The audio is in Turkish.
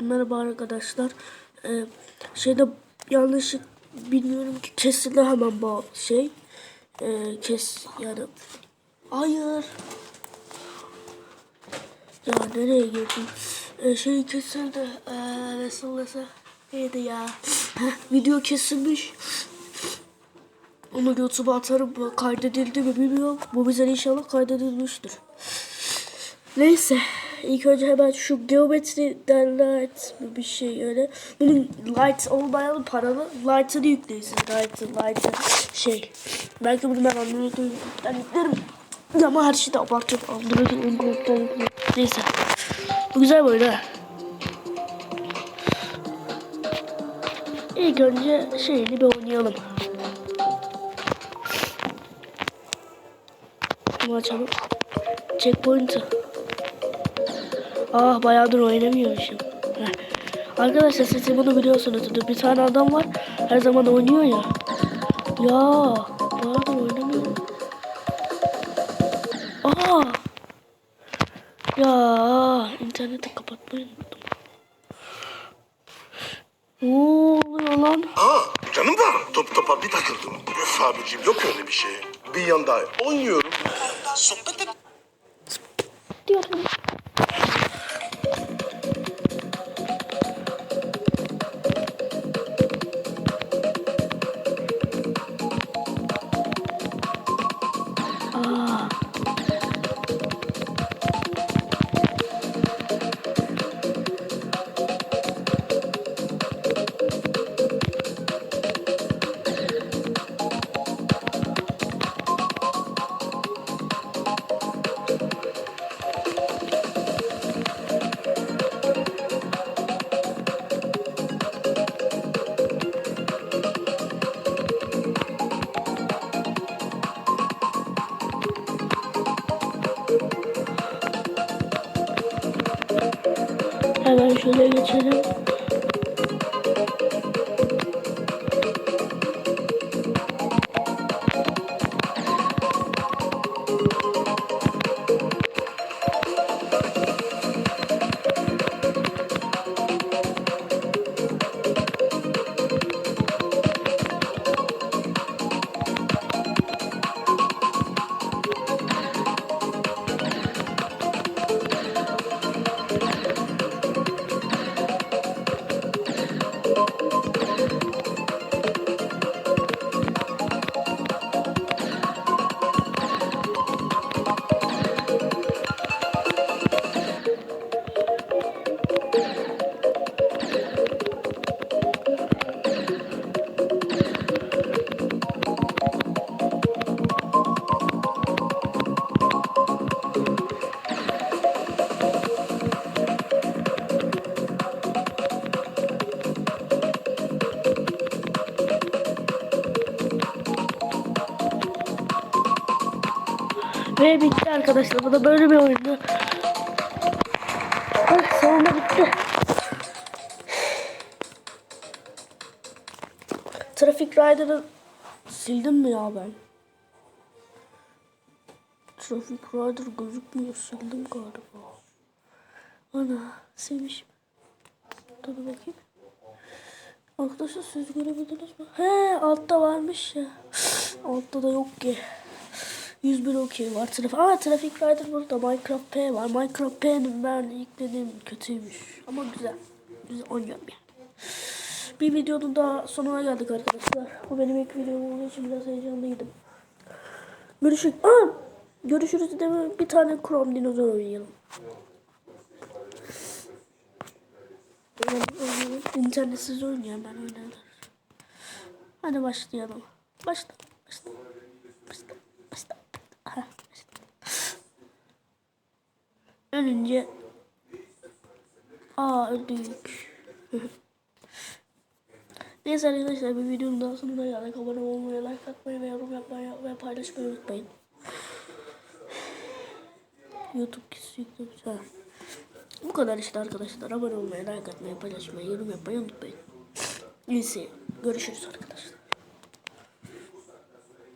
Merhaba arkadaşlar. Ee, şeyde yanlışlık bilmiyorum ki kesildi hemen bu şey. Ee, kes yani. Hayır. Ya nereye girdim? Ee, şey kesildi. Ee, nasıl nasıl? Neydi ya? Video kesilmiş. Onu YouTube'a atarım. Kaydedildi mi bilmiyorum. Bu bize inşallah kaydedilmiştir. Neyse. İlk önce hemen şu geometriden light bir şey öyle. Bunun light olmayan paralı light'ını yükleyin. Light'ı, light'ı şey. Belki bunu ben Android'den yüklerim. Ama her şeyde abartıyorum. Android'den Android'den yüklerim. Neyse. Bu güzel böyle. İlk önce şeyini bir oynayalım. Bunu açalım. Checkpoint'ı. Ah bayağıdır oynamıyormuşum. Heh. Arkadaşlar siz bunu biliyorsunuz. Bir tane adam var. Her zaman oynuyor ya. Ya bayağıdır oynamıyorum. Aa. Ya interneti kapatmayı unuttum. Ne oluyor lan? Aa canım da top topa bir takıldım. Üf abicim yok öyle bir şey. Bir yanda oynuyorum. Sohbet et. Diyorum. Hemen şöyle geçelim. Ve bitti arkadaşlar. Bu da böyle bir oyundu. Ah, sonunda bitti. Traffic Rider'ı sildim mi ya ben? Traffic Rider gözükmüyor. Sildim galiba. Ana silmişim. Dur bakayım. Arkadaşlar siz görebildiniz mi? He altta varmış ya. Altta da yok ki. 101 okey var. Trafik. Aa Traffic Rider burada. Minecraft P var. Minecraft P'nin ben yükledim kötüymüş. Ama güzel. Güzel oynuyorum yani. Bir videonun daha sonuna geldik arkadaşlar. Bu benim ilk videom olduğu için biraz heyecanlıydım. Görüşürüz. Aa! Görüşürüz de bir tane Chrome dinozor oynayalım. İnternetsiz oynayan ben oynarım. Hadi başlayalım. Başla. Başla. Başla. Ölünce Aa öldük. Neyse arkadaşlar bir videonun daha sonuna geldik. Abone olmayı, like atmayı ve yorum yapmayı ve paylaşmayı unutmayın. YouTube yüklemiş. Ha. Bu kadar işte arkadaşlar. Abone olmayı, like atmayı, paylaşmayı, yorum yapmayı unutmayın. Neyse görüşürüz arkadaşlar.